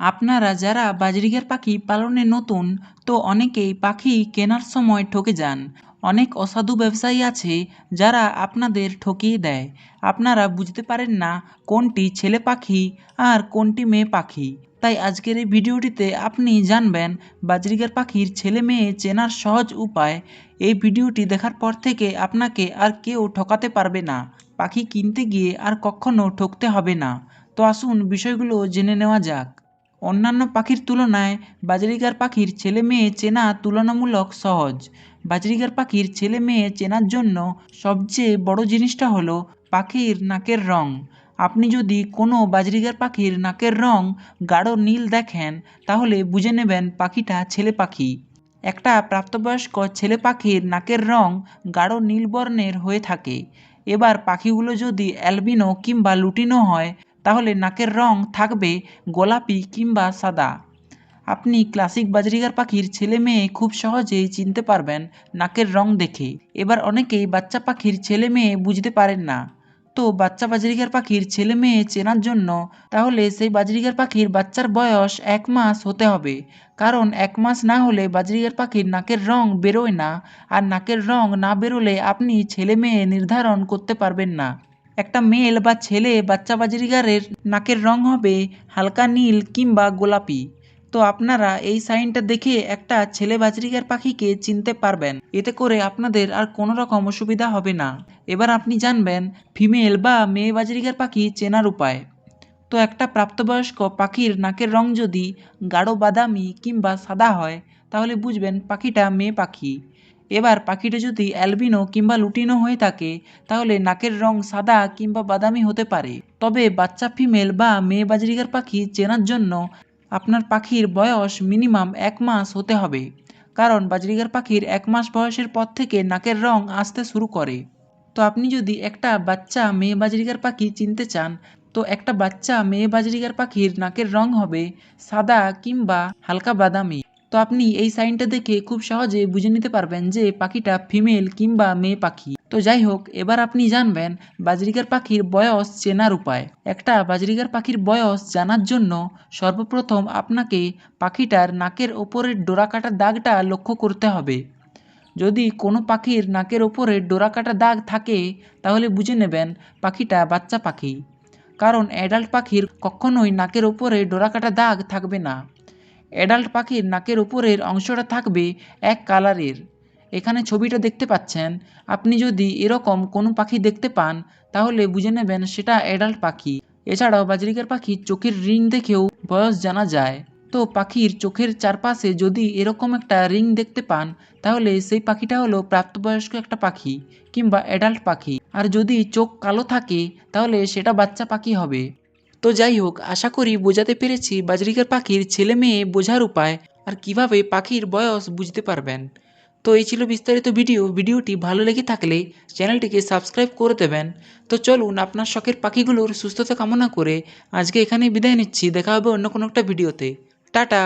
আপনারা যারা বাজরিগার পাখি পালনে নতুন, তো অনেকেই পাখি কেনার সময় ঠকে যান। অনেক অসাধু ব্যবসায়ী আছে যারা আপনাদের ঠকিয়ে দেয়। আপনারা বুঝতে পারেন না কোনটি ছেলে পাখি আর কোনটি মেয়ে পাখি। তাই আজকের এই ভিডিওটিতে আপনি জানবেন বাজরিগার পাখির ছেলে মেয়ে চেনার সহজ উপায়। এই ভিডিওটি দেখার পর থেকে আপনাকে আর কেউ ঠকাতে পারবে না। পাখি কিনতে গিয়ে আর কখনো ঠকতে হবে না। তো আসুন বিষয়গুলো জেনে নেওয়া যাক। অন্যান্য পাখির তুলনায় বাজরিগার পাখির ছেলে মেয়ে চেনা তুলনামূলক সহজ। বাজরিগার পাখির ছেলে মেয়ে চেনার জন্য সবচেয়ে বড় জিনিসটা হলো পাখির নাকের রং। আপনি যদি কোনো বাজরিগার পাখির নাকের রং গাঢ় নীল দেখেন, তাহলে বুঝে নেবেন পাখিটা ছেলে পাখি। একটা প্রাপ্তবয়স্ক ছেলে পাখির নাকের রং গাঢ় নীল বর্ণের হয়ে থাকে। এবার পাখিগুলো যদি অ্যালবিনো কিংবা লুটিনো হয় তাহলে নাকের রং থাকবে গোলাপি কিংবা সাদা। আপনি ক্লাসিক বাজরিগার পাখির ছেলে মেয়ে খুব সহজেই চিনতে পারবেন নাকের রং দেখে। এবার অনেকেই বাচ্চা পাখির ছেলে মেয়ে বুঝতে পারেন না। তো বাচ্চা বাজরিগার পাখির ছেলে মেয়ে চেনার জন্য তাহলে সেই বাজরিগার পাখির বাচ্চার বয়স এক মাস হতে হবে। কারণ এক মাস না হলে বাজরিগার পাখির নাকের রং বেরোয় না। আর নাকের রং না বেরোলে আপনি ছেলে মেয়ে নির্ধারণ করতে পারবেন না। একটা মেল বা ছেলে বাচ্চা বাজরিগারের নাকের রং হবে হালকা নীল কিংবা গোলাপি। তো আপনারা এই সাইনটা দেখে একটা ছেলে বাজরিগার পাখিকে চিনতে পারবেন। এতে করে আপনাদের আর কোনো রকম অসুবিধা হবে না। এবার আপনি জানবেন ফিমেল বা মেয়ে বাজরিগার পাখি চেনার উপায়। তো একটা প্রাপ্তবয়স্ক পাখির নাকের রং যদি গাঢ় বাদামি কিংবা সাদা হয়, তাহলে বুঝবেন পাখিটা মেয়ে পাখি। এবার পাখিটা যদি অ্যালবিনো কিংবা লুটিনো হয়ে থাকে, তাহলে নাকের রং সাদা কিংবা বাদামি হতে পারে। তবে বাচ্চা ফিমেল বা মেয়ে বাজরিকার পাখি চেনার জন্য আপনার পাখির বয়স মিনিমাম এক মাস হতে হবে। কারণ বাজরিকার পাখির এক মাস বয়সের পর থেকে নাকের রং আসতে শুরু করে। তো আপনি যদি একটা বাচ্চা মেয়ে বাজরিকার পাখি চিনতে চান, তো একটা বাচ্চা মেয়ে বাজরিকার পাখির নাকের রং হবে সাদা কিংবা হালকা বাদামি। তো আপনি এই সাইনটা দেখে খুব সহজে বুঝে নিতে পারবেন যে পাখিটা ফিমেল কিংবা মেয়ে পাখি। তো যাই হোক, এবার আপনি জানবেন বাজরিকার পাখির বয়স চেনার উপায়। একটা বাজরিকার পাখির বয়স জানার জন্য সর্বপ্রথম আপনাকে পাখিটার নাকের ওপরের ডোরা কাটা দাগটা লক্ষ্য করতে হবে। যদি কোনো পাখির নাকের ওপরে ডোরা কাটা দাগ থাকে, তাহলে বুঝে নেবেন পাখিটা বাচ্চা পাখি। কারণ অ্যাডাল্ট পাখির কখনোই নাকের ওপরে ডোরা কাটা দাগ থাকবে না। অ্যাডাল্ট পাখির নাকের উপরের অংশটা থাকবে এক কালারের। এখানে ছবিটা দেখতে পাচ্ছেন। আপনি যদি এরকম কোনো পাখি দেখতে পান, তাহলে বুঝে নেবেন সেটা অ্যাডাল্ট পাখি। এছাড়াও বাজরিকার পাখির চোখের রিং দেখেও বয়স জানা যায়। তো পাখির চোখের চারপাশে যদি এরকম একটা রিং দেখতে পান, তাহলে সেই পাখিটা হলো প্রাপ্তবয়স্ক একটা পাখি কিংবা অ্যাডাল্ট পাখি। আর যদি চোখ কালো থাকে, তাহলে সেটা বাচ্চা পাখি হবে। তো যাই হোক আশা করি বোঝাতে পেরেছি বাজরিকার পাখির ছেলে মেয়ে বোঝার উপায় আর কীভাবে পাখির বয়স বুঝতে পারবেন। তো এই ছিল বিস্তারিত ভিডিও। ভিডিওটি ভালো লেগে থাকলে চ্যানেলটিকে সাবস্ক্রাইব করে দেবেন। তো চলুন আপনার শখের পাখিগুলোর সুস্থতা কামনা করে আজকে এখানে বিদায় নিচ্ছি। দেখা হবে অন্য কোনো একটা ভিডিওতে। টাটা!